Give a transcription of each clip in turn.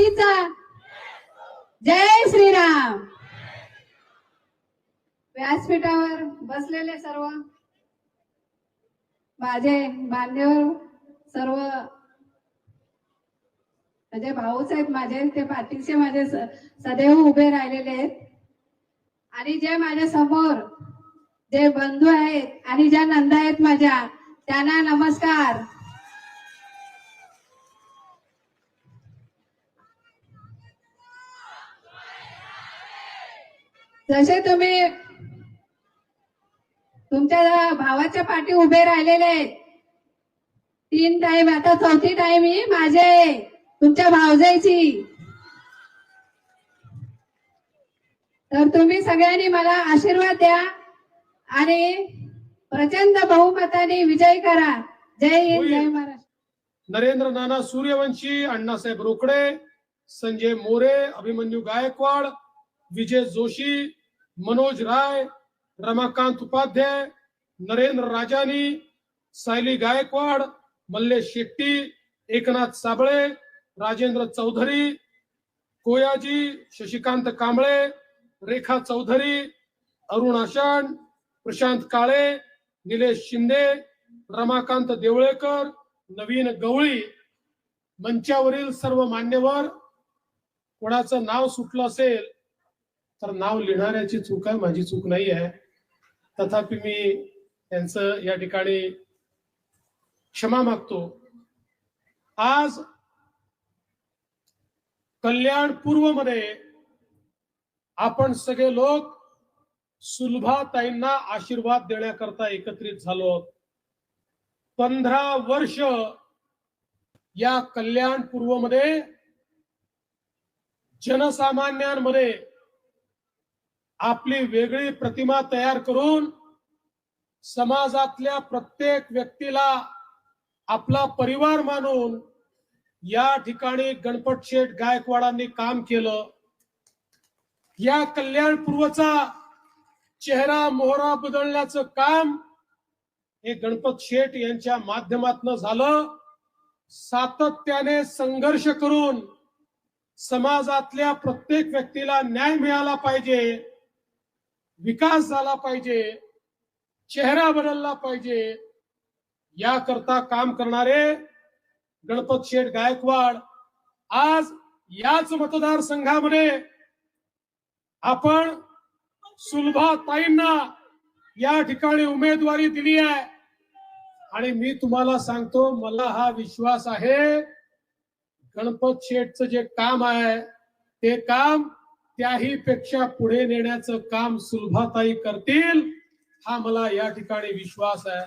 कीचा जय श्रीराम। व्यासपीठावर बसलेले सर्व माझे बांधव सर्व म्हणजे भाऊच आहेत माझे ते पाठीचे माझे सदैव उभे राहिलेले आहेत. आणि जे माझ्यासमोर जे बंधू आहेत आणि ज्या नंदा आहेत माझ्या त्यांना नमस्कार. जसे तुम्ही तुमच्या भावाच्या पाठी उभे राहिलेले आहेत. तीन टाइम आता चौथी टाइम ही माझे तुमच्या भावजाईची तर तुम्ही सगळ्यांनी मला आशीर्वाद द्या आणि प्रचंड बहुमताने विजय करा. जय हिंद जय महाराष्ट्र. नरेंद्र नाना सूर्यवंशी अण्णासाहेब रोकडे संजय मोरे अभिमन्यू गायकवाड विजय जोशी मनोज राय रमाकांत उपाध्याय नरेंद्र राजानी सायली गायकवाड मल्लेश शेट्टी एकनाथ साबळे राजेंद्र चौधरी कोयाजी शशिकांत कांबळे रेखा चौधरी अरुण आषाण प्रशांत काळे निलेश शिंदे रमाकांत देवळेकर नवीन गवळी. मंचावरील सर्व मान्यवर कोणाचं नाव सुटलं असेल तर नाव लिहिणाऱ्याची चूक आहे माझी चूक नाही आहे. तथापि मी त्यांचं या ठिकाणी क्षमा मागतो. आज कल्याण पूर्वमध्ये आपण सगळे लोक सुलभाताईंना आशीर्वाद देण्याकरता एकत्रित झालो पंधरा वर्ष या कल्याण पूर्वमध्ये जनसामान्यांमध्ये आपली वेगळी प्रतिमा तयार करून समाजातल्या प्रत्येक व्यक्तीला आपला परिवार मानून या ठिकाणी गणपत शेठ गायकवाडांनी काम केलं. या कल्याण पूर्वचा चेहरा मोहरा बदलण्याचं काम हे गणपत शेठ यांच्या माध्यमातन झालं. सातत्याने संघर्ष करून समाजातल्या प्रत्येक व्यक्तीला न्याय मिळाला पाहिजे. विकास झाला पाहिजे चेहरा बदलला पाहिजे याकरता काम करणारे गणपत शेठ गायकवाड आज याच मतदारसंघामध्ये आपण सुलभा ताईंना या ठिकाणी उमेदवारी दिली आहे. आणि मी तुम्हाला सांगतो मला हा विश्वास आहे गणपत शेठचं जे काम आहे ते काम त्याही पेक्षा पुढे नेण्याचं काम सुलभाताई करतील हा मला या ठिकाणी विश्वास आहे.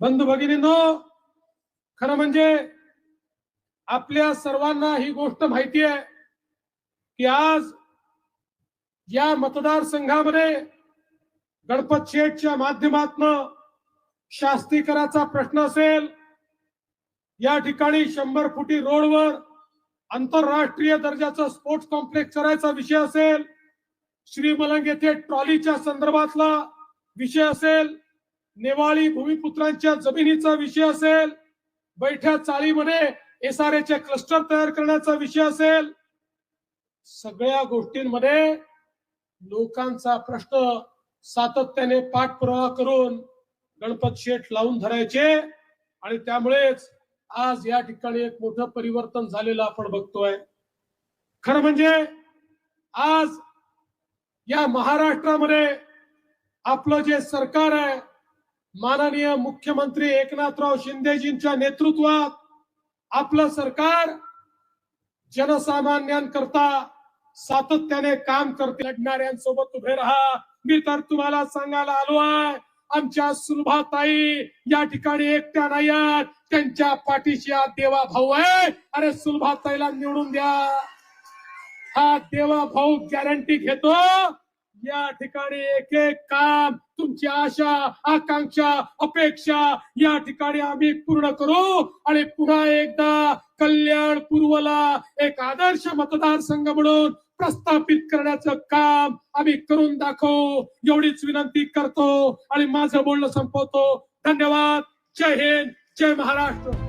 बंधू भगिनींनो खरं म्हणजे आपल्या सर्वांना ही गोष्ट माहिती आहे की आज या मतदारसंघामध्ये गणपत शेठच्या माध्यमातनं शास्तीकराचा प्रश्न असेल या ठिकाणी शंभर फुटी रोडवर आंतरराष्ट्रीय दर्जाचं स्पोर्ट्स कॉम्प्लेक्स करायचा विषय असेल श्रीमलंग येथे ट्रॉलीच्या संदर्भातला विषय असेल नेवाळी भूमिपुत्रांच्या जमिनीचा विषय असेल बैठ्या चाळीमध्ये एस आर चे क्लस्टर तयार करण्याचा विषय असेल सगळ्या गोष्टींमध्ये लोकांचा प्रश्न सातत्याने पाठपुरावा करून गणपत शेठ लावून धरायचे आणि त्यामुळेच आज या ठिकाणी एक मोठं परिवर्तन झालेलं आपण बघतोय. खरं म्हणजे आज या महाराष्ट्रामध्ये आपलं जे सरकार आहे माननीय मुख्यमंत्री एकनाथराव शिंदेजींच्या नेतृत्वात आपलं सरकार जनसामान्यांकरता सातत्याने काम करते. लढणाऱ्यांसोबत उभे राहा. मी तर तुम्हाला सांगायला आलो आहे आमच्या सुलभाताई या ठिकाणी एकट्या नाही त्यांच्या पाठीशी हा देवा भाऊ आहे. अरे सुलभाताईला निवडून द्या. हा देवा भाऊ गॅरंटी घेतो. या ठिकाणी एक एक काम तुमची आशा आकांक्षा अपेक्षा या ठिकाणी आम्ही पूर्ण करू आणि पुन्हा एकदा कल्याण पूर्वला एक आदर्श मतदारसंघ म्हणून प्रस्थापित करण्याचं काम आम्ही करून दाखवू. एवढीच विनंती करतो आणि माझं बोलणं संपवतो. धन्यवाद. जय हिंद. जय महाराष्ट्र.